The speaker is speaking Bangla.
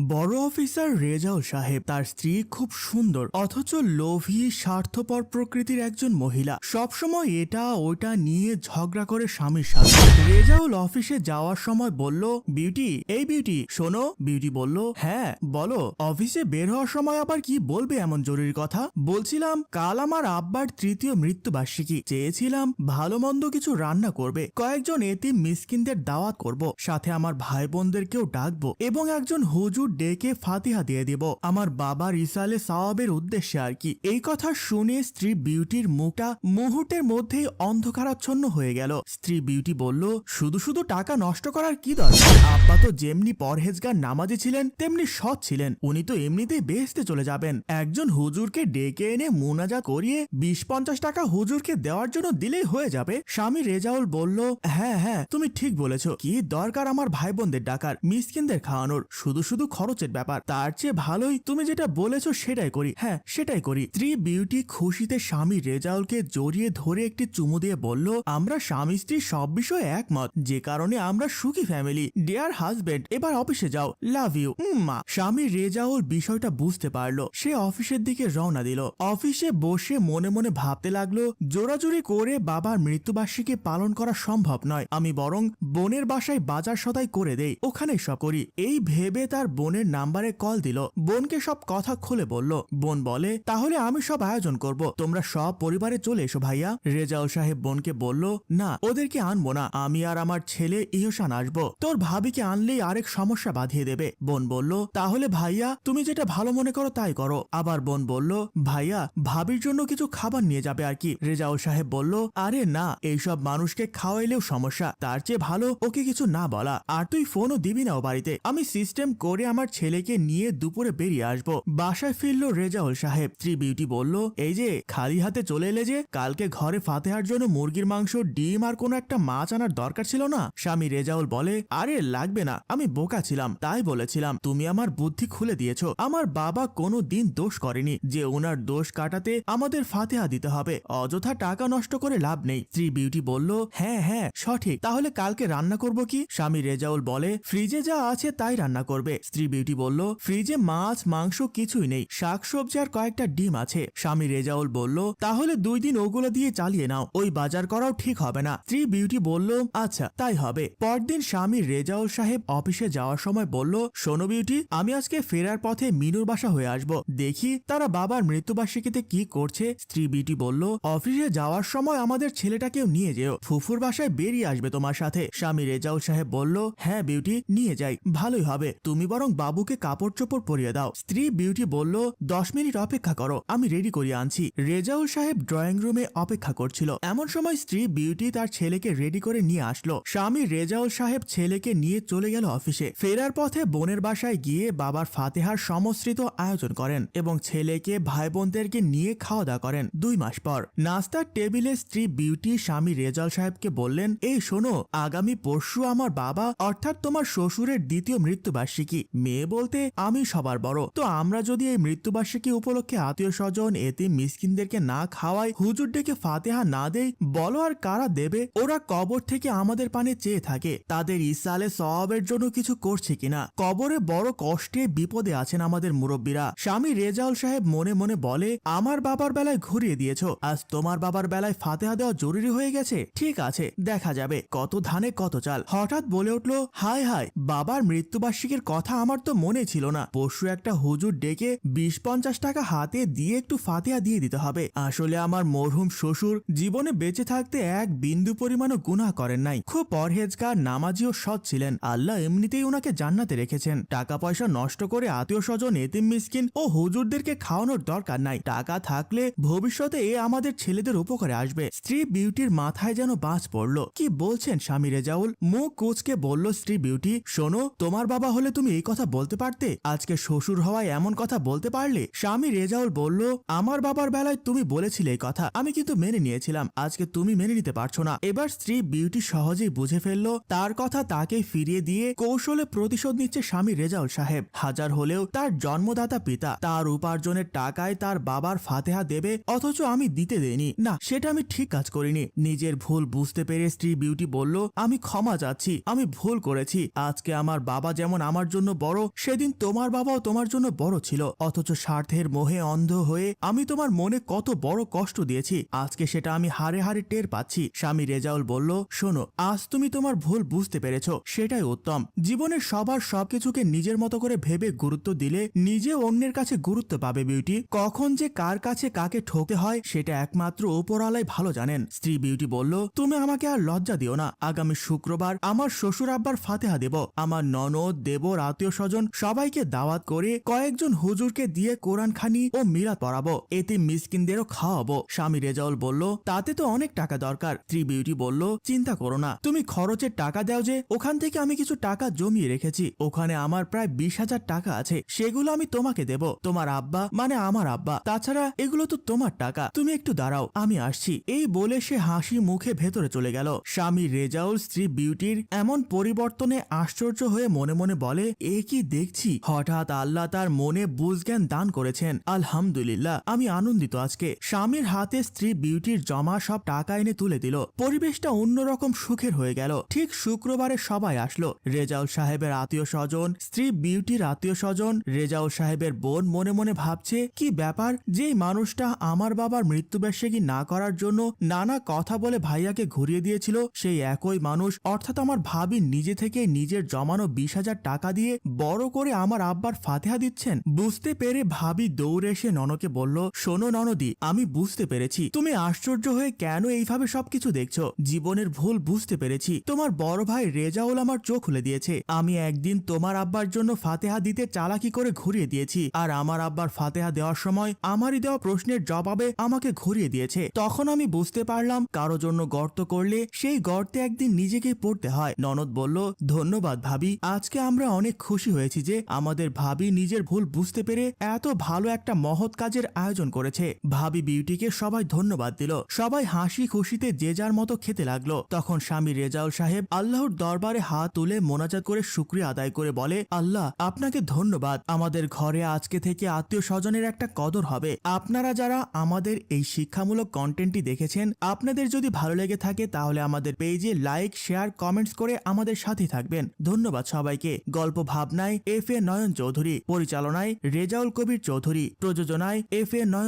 বড় অফিসার রেজাউল সাহেব তার স্ত্রী খুব সুন্দর, অথচ লোভী, স্বার্থপর প্রকৃতির একজন মহিলা। সবসময় এটা ওইটা নিয়ে ঝগড়া করে স্বামীর সাথে। রেজাউল অফিসে যাওয়ার সময় বলল, বিউটি, এই বিউটি, শোনো। বিউটি বলল হ্যাঁ বলো, অফিসে বের হওয়ার সময় আবার কি বলবে এমন জরুরি কথা? বলছিলাম, কাল আমার আব্বার তৃতীয় মৃত্যুবার্ষিকী। চেয়েছিলাম ভালো মন্দ কিছু রান্না করবে। কয়েকজন এতিম মিসকিনদের দাওয়াত করব। সাথে আমার ভাই বোনদেরকেও ডাকবো এবং একজন হুজুর ডেকে ফাতিহা দিয়ে দিব। আমার বাবার ইসালে সাওয়াবের উদ্দেশ্যে আর কি। এই কথা শুনে স্ত্রী বিউটির মুখটা মুহূর্তের মধ্যেই অন্ধকারাচ্ছন্ন হয়ে গেল। স্ত্রী বিউটি বলল, শুধু শুধু টাকা নষ্ট করার কি দরকার? আব্বা তো যেমনি পরহেজগার নামাজে ছিলেন, তেমনি সৎ ছিলেন। উনি তো এমনিতেই বেহেস্তে চলে যাবেন। একজন হুজুরকে ডেকে এনে মোনাজা করিয়ে বিশ পঞ্চাশ টাকা হুজুরকে দেওয়ার জন্য দিলেই হয়ে যাবে। স্বামী রেজাউল বলল হ্যাঁ হ্যাঁ তুমি ঠিক বলেছ। কি দরকার আমার ভাই বোনদের ডাকার, মিসকিনদের খাওয়ানোর? শুধু শুধু খরচের ব্যাপার। তার চেয়ে ভালোই তুমি যেটা বলেছ সেটাই করি। হ্যাঁ সেটাই করি। স্ত্রী বিউটি খুশিতে স্বামী রেজাউলকে জড়িয়ে ধরে একটি চুমু দিয়ে বলল, আমরা স্বামী স্ত্রী সব বিষয়ে একমত। যে কারণে আমরা সুখী ফ্যামিলি ডিয়ার হাজবেন্ড এবার অফিসে যাও। লাভ ইউ মা। স্বামী রেজাউল বিষয়টা বুঝতে পারল। সে অফিসের দিকে রওনা দিল। অফিসে বসে মনে মনে ভাবতে লাগল, জোরাজুরি করে বাবার মৃত্যুবার্ষিকী পালন করা সম্ভব নয়। আমি বরং বোনের বাসায় বাজার সদাই করে দেই। ওখানেই সব করি। এই ভেবে তার বোনের নাম্বারে কল দিল। বোনকে সব কথা খুলে বলল, বোন বলে, তাহলে আমি সব আয়োজন করব। তোমরা সব পরিবারে চলে এসো ভাইয়া। রেজাউল সাহেব বোনকে বলল, না, ওদেরকে আনব না। আমি আর আমার ছেলে ইহসান আসব। তোর ভাবিকে আনলেই আরেক সমস্যা বাঁধিয়ে দেবে। বোন বলল, তাহলে ভাইয়া, তুমি যেটা ভালো মনে করো তাই করো। আবার বোন বলল, ভাইয়া, ভাবির জন্য কিছু খাবার নিয়ে যাবে আর কি। রেজাউল সাহেব বলল, আরে না, এইসব মানুষকে খাওয়াইলেও সমস্যা। তার চেয়ে ভালো ওকে কিছু না বলা। আর তুই ফোনও দিবি না ও বাড়িতে। আমি সিস্টেম করে আমার ছেলেকে নিয়ে দুপুরে বেরিয়ে আসব। বাসায় ফিরল রেজাউল সাহেব। স্ত্রী বিউটি বলল, এই যে, খালি হাতে চলে এলে যে, কালকে ঘরে ফাতেহার জন্য মুরগির মাংস, ডিম আর কোনো একটা মাছ আনার দরকার ছিল না? স্বামী রেজাউল বলে, আরে, লাগবে না, আমি বোকা ছিলাম, তাই বলেছিলাম, তুমি আমার বুদ্ধি খুলে দিয়েছ। আমার বাবা কোনো দিন দোষ করেনি, যে ওনার দোষ কাটাতে আমাদের ফাতেহা দিতে হবে। অযথা টাকা নষ্ট করে লাভ নেই। স্ত্রী বিউটি বলল হ্যাঁ হ্যাঁ সঠিক, তাহলে কালকে রান্না করব কি? স্বামী রেজাউল বলে, ফ্রিজে যা আছে তাই রান্না করবে। স্ত্রী বিউটি বলল, ফ্রিজে মাছ, মাংস কিছুই নেই, শাকসবজি আর কয়েকটা ডিম আছে। স্বামী রেজাউল বলল, তাহলে দুই দিন ওগুলো দিয়ে চালিয়ে নাও, ওই বাজার করাও ঠিক হবে না। স্ত্রী বিউটি বলল আচ্ছা তাই হবে। পরদিন স্বামী রেজাউল সাহেব অফিসে যাওয়ার সময় বলল, শোনো বিউটি আমি আজকে ফেরার পথে মিনুর বাসা হয়ে আসব। দেখি তারা বাবার মৃত্যুবার্ষিকীতে কি করছে? স্ত্রী বিউটি বলল, অফিসে যাওয়ার সময় আমাদের ছেলেটাকেও নিয়ে যেও, ফুফুর বাসায় বেরিয়ে আসবে তোমার সাথে। স্বামী রেজাউল সাহেব বলল হ্যাঁ বিউটি নিয়ে যাই, ভালোই হবে। তুমি বরং বাবুকে কাপড় চোপড় পরিয়ে দাও। স্ত্রী বিউটি বলল, দশ মিনিট অপেক্ষা করো, আমি রেডি করিয়ে আনছি। রেজাউল সাহেব ড্রয়িং রুমে অপেক্ষা করছিল। এমন সময় স্ত্রী বিউটি তার ছেলেকে রেডি করে নিয়ে আসলো। স্বামী রেজাউল সাহেব ছেলেকে নিয়ে চলে গেল অফিসে। ফেরার পথে বোনের বাসায় গিয়ে বাবার ফাতেহার সমস্রিত আয়োজন করেন এবং ছেলেকে ভাই বোনদেরকে নিয়ে খাওয়া দাওয়া করেন দুই মাস পর। নাস্তার টেবিলে স্ত্রী বিউটি, স্বামী রেজাল সাহেবকে বললেন, এই শোনো, আগামী পরশু আমার বাবা, অর্থাৎ তোমার শ্বশুরের দ্বিতীয় মৃত্যুবার্ষিকী। মেয়ে বলতে আমি সবার বড়। তো আমরা যদি এই মৃত্যুবার্ষিকী উপলক্ষে আত্মীয় স্বজন এতে মিসকিনদেরকে না খাওয়াই, হুজুর ডেকে ফাতেহা না দেই, বলো আর কারা দেবে? ওরা কবর থেকে আমাদের পানে চেয়ে থাকে। তাদের ইসালে সওয়াবের জন্য কিছু করছে কিনা? কবরে বড় কষ্টে বিপদে আছেন আমাদের মুরব্বীরা। স্বামী রেজাউল সাহেব মনে মনে বলে, আমার বাবার বেলায় ঘুরিয়ে দিয়েছ। আজ তোমার বাবার বেলায় ফাতেহা দেওয়া জরুরি হয়ে গেছে। ঠিক আছে, দেখা যাবে। কত ধানে কত চাল। হঠাৎ বলে উঠল, হায় হায়, বাবার মৃত্যুবার্ষিকীর কথা আমার তো মনে ছিল না। পরশু একটা হুজুর ডেকে বিশ পঞ্চাশ টাকা হাতে দিয়ে একটু ফাতেহা দিয়ে দিতে হবে। আসলে আমার মরহুম শ্বশুর জীবনে বেঁচে থাকতে এক বিন্দু পরিমাণও গুনাহ করেন নাই। খুব পরহেজগার, নামাজি ও সৎ ছিলেন। আল্লাহ এমনিতেই ওনাকে জান্নাতে রেখেছেন। টাকা পয়সা নষ্ট করে আত্মীয় স্বজন এতিম, মিসকিন ও হুজুরদেরকে খাওয়ানোর দরকার নাই। টাকা থাকলে ভবিষ্যতে এ আমাদের ছেলেদের উপকারে আসবে। স্ত্রী বিউটির মাথায় যেন বাঁচ পড়ল। কি বলছেন স্বামী রেজাউল? মুখ কুচকে বলল, স্ত্রী বিউটি, শোনো, তোমার বাবা হলে তুমি এই কথা বলতে পারতে? আজকে শ্বশুর হওয়ায় এমন কথা বলতে পারলে? স্বামী রেজাউল বলল, আমার বাবার বেলায় তুমি বলেছিলে এই কথা। আমি কিন্তু মেনে নিয়েছিলাম। আজকে তুমি মেনে নিতে পারছ না। এবার স্ত্রী বিউটি সহজেই বুঝে ফেলল, তার কথা তাকে ফিরিয়ে দিয়ে কৌশলে প্রতিশোধ নিচ্ছে স্বামী রেজাউল সাহেব। হাজার হলেও তার জন্মদাতা পিতা, তার উপার্জনের টাকায় তার বাবার ফাতেহা দেবে, অথচ আমি দিতে দেইনি। না, সেটা আমি ঠিক কাজ করিনি। নিজের ভুল বুঝতে পেরে স্ত্রী বিউটি বলল, আমি ক্ষমা চাচ্ছি। আমি ভুল করেছি। আজকে আমার বাবা যেমন আমার জন্য বড়, সেদিন তোমার বাবাও তোমার জন্য বড় ছিল। অথচ স্বার্থের মোহে অন্ধ হয়ে আমি তোমার মনে কত বড় কষ্ট দিয়েছি। আজকে সেটা আমি হারে হারে টের পাচ্ছি। স্বামী রেজাউল বলল, শোনো, আজ তুমি তোমার ভুল বুঝতে পেরেছ। সেটাই উত্তম। জীবনের সবার সবকিছুকে নিজের মতো করে ভেবে গুরুত্ব দিলে নিজে অন্যের কাছে গুরুত্ব পাবে বিউটি। কখন যে কার কাছে কাকে ঠকতে হয়, সেটা একমাত্র ওপরওয়ালাই ভালো জানেন। স্ত্রী বিউটি বলল, তুমি আমাকে আর লজ্জা দিও না। আগামী শুক্রবার আমার শ্বশুর আব্বার ফাতেহা দেব। আমার ননদ, দেবর, আত্মীয় স্বজন সবাইকে দাওয়াত করে কয়েকজন হুজুরকে দিয়ে কোরআন খানি ও মিরাত পড়াবো। এতে মিসকিনদেরও খাওয়াবো। স্বামী রেজাউল বলল, তাতে তো অনেক টাকা দরকার। স্ত্রী বিউটি বলল, চিন্তা করো না। তুমি খরচের টাকা দাও যে, ওখান থেকে আমি কিছু টাকা জমিয়ে রেখেছি। ওখানে আমার প্রায় বিশ হাজার টাকা আছে। সেগুলো আমি তোমাকে দেব। তোমার আব্বা মানে আমার আব্বা। তাছাড়া এগুলো তো তোমার টাকা। তুমি একটু দাঁড়াও, আমি আসছি। এই বলে সে হাসি মুখে ভেতরে চলে গেল। স্বামী রেজাউল স্ত্রী বিউটির এমন পরিবর্তনে আশ্চর্য হয়ে মনে মনে বলে, এ কি দেখছি। হঠাৎ আল্লাহ তার মনে বুঝজ্ঞান দান করেছেন। আলহামদুলিল্লাহ, আমি আনন্দিত আজকে। স্বামীর হাতে স্ত্রী বিউটির জমা সব টাকা এনে তুলে দিল। পরিবেশটা অন্যরকম সুখের হয়ে গেল। ঠিক শুক্রবারে সবাই আসলো। রেজাউল সাহেবের আত্মীয় স্বজন, স্ত্রী বিউটির আত্মীয় স্বজন, রেজাউল সাহেবের বোন মনে মনে ভাবছে, কি ব্যাপার? যে মানুষটা আমার বাবার মৃত্যুবার্ষিকী না করার জন্য নানা কথা বলে ভাইয়াকে ঘুরিয়ে দিয়েছিল, সেই একই মানুষ, অর্থাৎ আমার ভাবি নিজে থেকে নিজের জমানো বিশ হাজার টাকা দিয়ে বড় করে আমার আব্বার ফাতেহা দিচ্ছেন। বুঝতে পেরে ভাবি দৌড়ে এসে ননকে বলল, শোনো ননদি, আমি বুঝতে পেরেছি। তুমি আশ্চর্য হয়ে কেন এইভাবে সবকিছু দেখছ? জীবনের ভুল বুঝতে পেরেছি। তোমার বড় ভাই রেজাউল আমার চোখ খুলে দিয়েছে। আমি একদিন তোমার আব্বার জন্য ফাতেহা দিতে চালাকি করে ঘুরিয়ে দিয়েছি আর আমার আব্বার ফাতেহা দেওয়ার সময় আমারই দেওয়া প্রশ্নের জবাবে আমাকে ঘুরিয়ে দিয়েছে। তখন আমি বুঝতে পারলাম কারও জন্য গর্ত করলে সেই গর্তে একদিন নিজেকে পড়তে হয়। ননদ বলল, ধন্যবাদ ভাবি, আজকে আমরা অনেক খুশি হয়েছি যে আমাদের ভাবি নিজের ভুল বুঝতে পেরে এত ভালো একটা মহৎ কাজের আয়োজন করেছে। ভাবি বিউটিকে সবাই ধন্যবাদ দিল। সবাই হাসি খুশিতে যে যার মতো খেতে লাগল। তখন স্বামী রেজাউল সাহেব আল্লাহর দরবারে হাত তুলে মোনাজাত করে শুক্রিয়া আদায় করে বলে, আল্লাহ, আপনাকে ধন্যবাদ। আমাদের ঘরে আজকে থেকে আত্মীয় স্বজনের একটা কদর হবে। আপনারা যারা আমাদের এই শিক্ষামূলক কন্টেন্টটি দেখেছেন, আপনাদের যদি ভালো লেগে থাকে তাহলে আমাদের পেজে লাইক শেয়ার কমেন্টস করে আমাদের সাথে থাকবেন। ধন্যবাদ সবাইকে। গল্প ভাবনায় এফ এ নয়ন চৌধুরী পরিচালনায় রেজাউল কবির চৌধুরী প্রযোজনায় এফ এ নয়ন